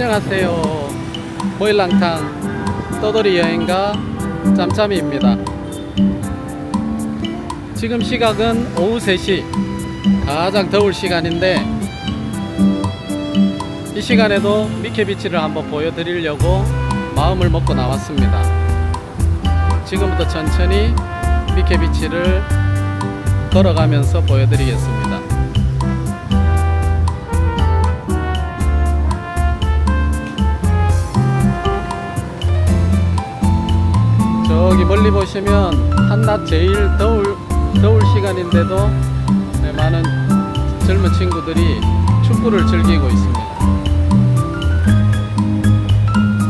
안녕하세요. 보일랑탕 떠돌이 여행가 짬짬이입니다. 지금 시각은 오후 3시 가장 더울 시간인데 이 시간에도 미케비치를 한번 보여드리려고 마음을 먹고 나왔습니다. 지금부터 천천히 미케비치를 걸어가면서 보여드리겠습니다. 저기 멀리 보시면 한낮 제일 더울 더울 시간인데도 네, 많은 젊은 친구들이 축구를 즐기고 있습니다.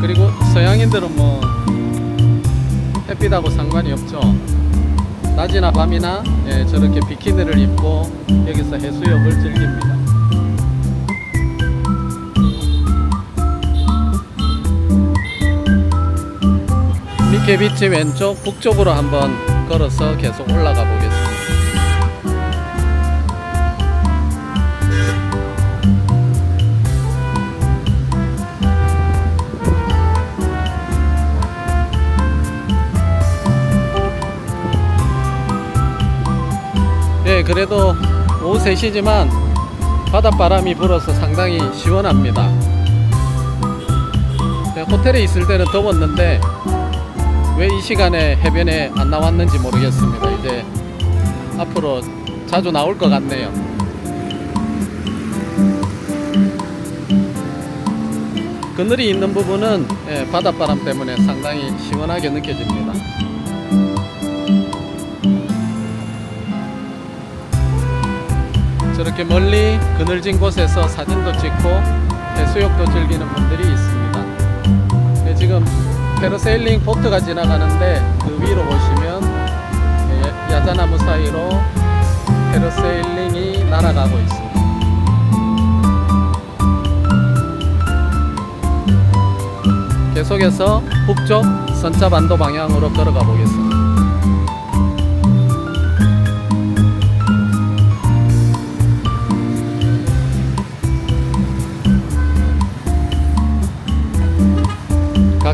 그리고 서양인들은 뭐 햇빛하고 상관이 없죠. 낮이나 밤이나 예, 저렇게 비키니를 입고 여기서 해수욕을 즐깁니다. 미케비치 왼쪽 북쪽으로 한번 걸어서 계속 올라가 보겠습니다. 예, 그래도 오후 3시지만 바닷바람이 불어서 상당히 시원합니다. 네, 호텔에 있을 때는 더웠는데 왜 이 시간에 해변에 안 나왔는지 모르겠습니다. 이제 앞으로 자주 나올 것 같네요. 그늘이 있는 부분은 예, 바닷바람 때문에 상당히 시원하게 느껴집니다. 저렇게 멀리 그늘진 곳에서 사진도 찍고 해수욕도 즐기는 분들이 있습니다. 네, 지금 페러세일링 보트가 지나가는데 그 위로 보시면 예, 야자나무 사이로 페러세일링이 날아가고 있습니다. 계속해서 북쪽 선자반도 방향으로 걸어가 보겠습니다.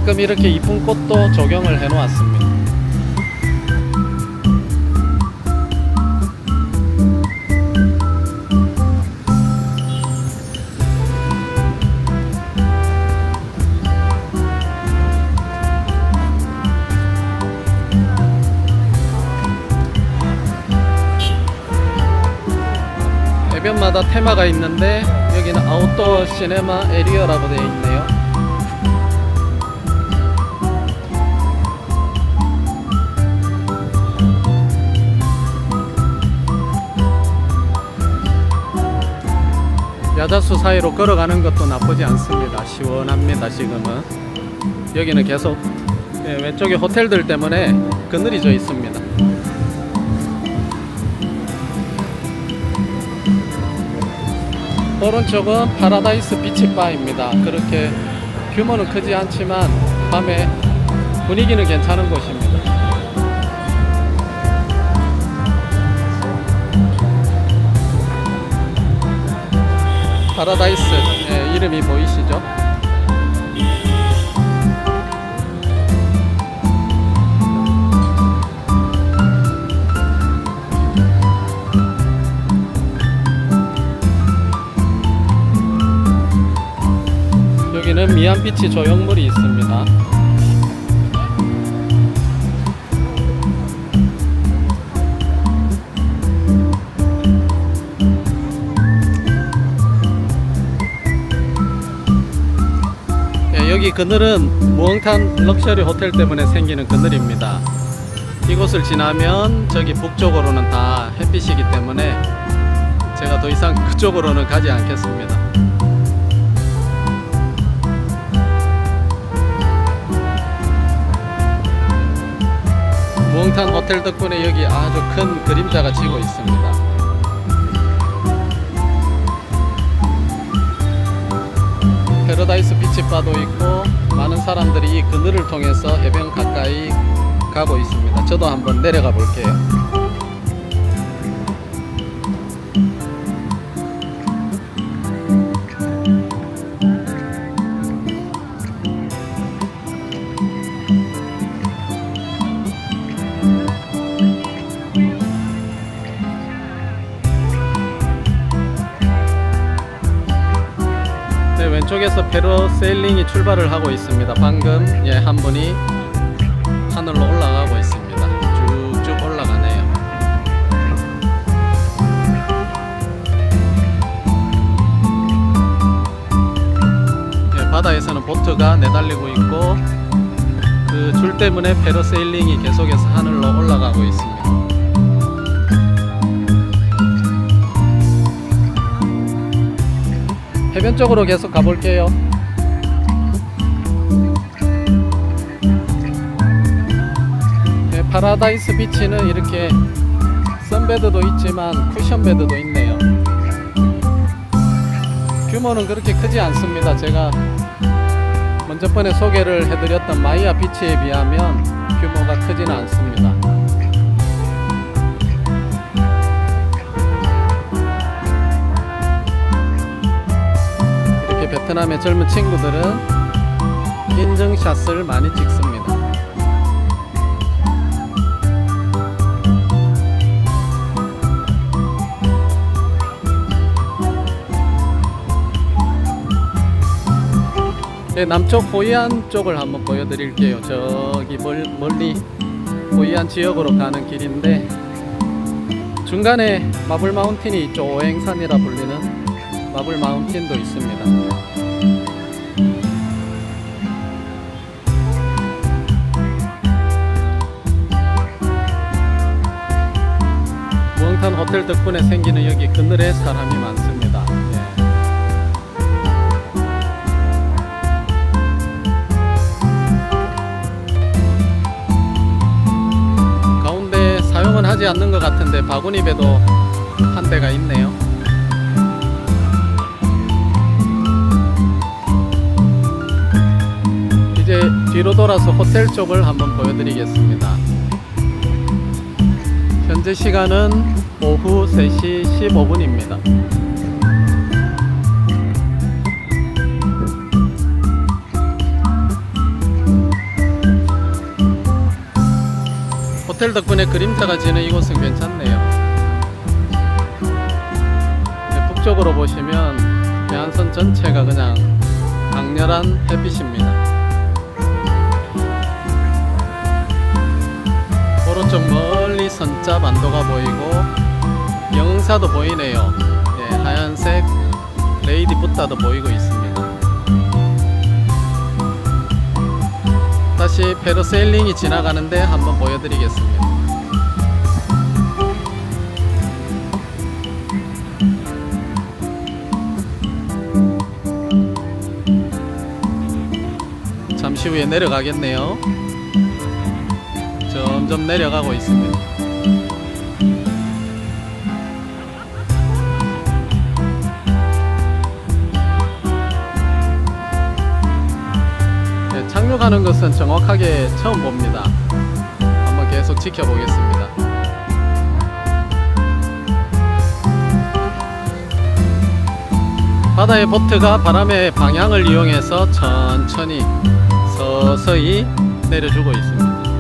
가끔 이렇게 이쁜 꽃도 조경을 해 놓았습니다. 해변마다 테마가 있는데 여기는 아웃도어 시네마 에리어라고 되어 있네요. 야자수 사이로 걸어가는 것도 나쁘지 않습니다. 시원합니다. 지금은 여기는 계속 예, 왼쪽에 호텔들 때문에 그늘이 져 있습니다. 오른쪽은 파라다이스 비치바입니다. 그렇게 규모는 크지 않지만 밤에 분위기는 괜찮은 곳입니다. 파라다이스 예, 이름이 보이시죠? 여기는 미안비치 조형물이 있습니다. 여기 그늘은 무엉탄 럭셔리 호텔 때문에 생기는 그늘입니다. 이곳을 지나면 저기 북쪽으로는 다 햇빛이기 때문에 제가 더 이상 그쪽으로는 가지 않겠습니다. 무엉탄 호텔 덕분에 여기 아주 큰 그림자가 지고 있습니다. 패러다이스 비치바도 있고 많은 사람들이 이 그늘을 통해서 해변 가까이 가고 있습니다. 저도 한번 내려가 볼게요. 쪽에서 패러세일링이 출발을 하고 있습니다. 방금 예, 한 분이 하늘로 올라가고 있습니다. 쭉쭉 올라가네요. 예, 바다에서는 보트가 내달리고 있고 그 줄 때문에 패러세일링이 계속해서 하늘로 올라가고 있습니다. 해변 쪽으로 계속 가볼게요. 네, 파라다이스 비치는 이렇게 선베드도 있지만 쿠션 베드도 있네요. 규모는 그렇게 크지 않습니다. 제가 먼저 번에 소개를 해드렸던 마이아 비치에 비하면 규모가 크지는 않습니다. 이렇게 베트남의 젊은 친구들은 인증샷을 많이 찍습니다. 네, 남쪽 호이안 쪽을 한번 보여드릴게요. 저기 멀, 멀리 호이안 지역으로 가는 길인데 중간에 마블 마운틴이 있죠. 오행산이라 불리는 마블 마운틴도 있습니다. 무엉탄 호텔 덕분에 생기는 여기 그늘에 사람이 많습니다. 예. 가운데 사용은 하지 않는 것 같은데 바구니 배도 한 대가 있네요. 뒤로 돌아서 호텔 쪽을 한번 보여드리겠습니다. 현재 시간은 오후 3시 15분입니다. 호텔 덕분에 그림자가 지는 이곳은 괜찮네요. 네, 북쪽으로 보시면 해안선 전체가 그냥 강렬한 햇빛입니다. 오른쪽 멀리 선자 반도가 보이고 영사도 보이네요. 예, 하얀색 레이디 부타도 보이고 있습니다. 다시 페러세일링이 지나가는데 한번 보여드리겠습니다. 잠시 후에 내려가겠네요. 점점 내려가고 있습니다. 네, 착륙하는 것은 정확하게 처음 봅니다. 한번 계속 지켜보겠습니다. 바다의 보트가 바람의 방향을 이용해서 천천히 서서히 내려주고 있습니다.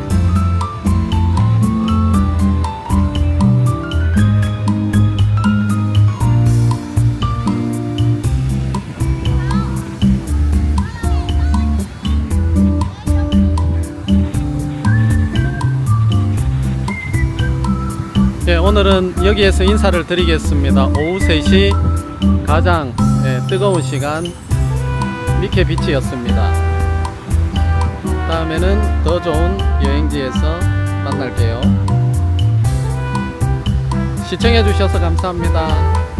오늘은 여기에서 인사를 드리겠습니다. 오후 3시 가장 예, 뜨거운 시간 미케 비치였습니다. 다음에는 더 좋은 여행지에서 만날게요. 시청해 주셔서 감사합니다.